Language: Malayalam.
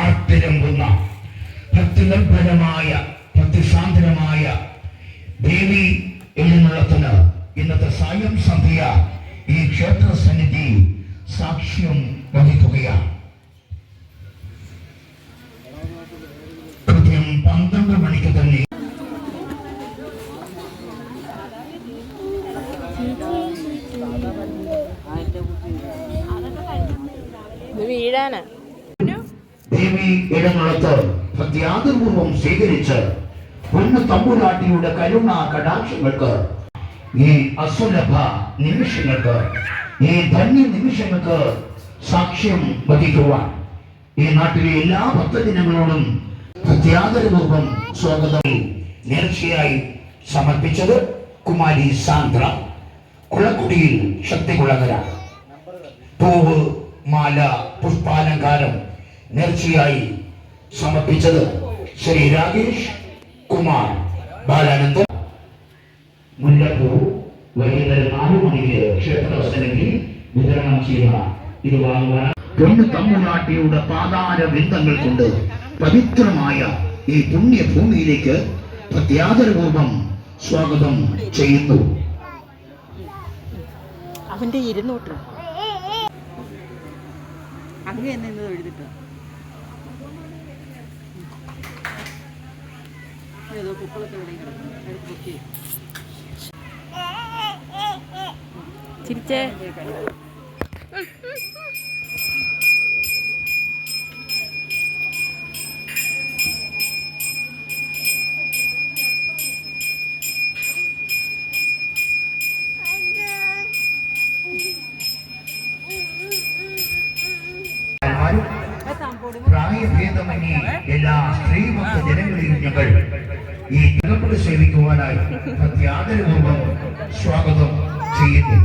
ആർത്തിരമ്പുന്ന ഭക്തിനിർഭരമായ ഭക്തിസാന്ദ്രമായ ദേവി എഴുന്നള്ളത്തിന് ഇന്നത്തെ സായം സന്ധ്യ ഈ ക്ഷേത്ര സന്നിധി സാക്ഷ്യം വഹിക്കുകയാണ്. വീഴാനാ. ദേവി എഴുന്നള്ളത്ത് ഭക്തിയാദപൂർവം സ്വീകരിച്ച് പൊന്നു തമ്പുരാട്ടിയുടെ കരുണ കടാക്ഷങ്ങൾക്ക് ഈ അസുലഭ നിമിഷങ്ങൾക്ക് ഈ ധന്യ നിമിഷങ്ങൾക്ക് സാക്ഷ്യം വഹിക്കുവാൻ ഈ നാട്ടിലെ എല്ലാ ഭക്തജനങ്ങളോടും ഭക്തിയാദരപൂർവം സ്വാഗതം നേർച്ചയായി സമർപ്പിച്ചത് കുമാരി സാന്ദ്ര കുളക്കുടിയിൽ ശക്തികുളങ്ങര. പൂവ് മാല പുഷ്പാലങ്കാരം നേർച്ചയായി സമർപ്പിച്ചത് ശ്രീ രാകേഷ് കുമാർ ബാലാനന്ദ മുല്ലപ്പൂ വൈകുന്നേരം നാല് മണിക്ക് ക്ഷേത്രസ്ഥലത്തിൽ വിതരണം ചെയ്യുക ഇത് വാങ്ങുവാൻ പൊന്നു തമ്മുനാട്ടിയുടെ പാതാര ബിന്ദങ്ങൾ കൊണ്ട് പവിത്രമായ ഈ പുണ്യഭൂമിയിലേക്ക് പ്രത്യാദരപൂർവം സ്വാഗതം ചെയ്യുന്നു. അവന്റെ ഇരുന്നൂട്ട്. അങ്ങ് എന്ന് ഇന്ന് എഴുതിട്ട്. ഏതോ കുക്കളൊക്കെ എടുത്ത് പൊക്കി. ചിരിച്ചേ. പ്രായഭേദമന്യേ എല്ലാ സ്ത്രീഭക്ത ജനങ്ങളെയും ഞങ്ങൾ ഈ ജനങ്ങളെ സേവിക്കുവാനായി അത്യാദരപൂർവം സ്വാഗതം ചെയ്യുന്നു.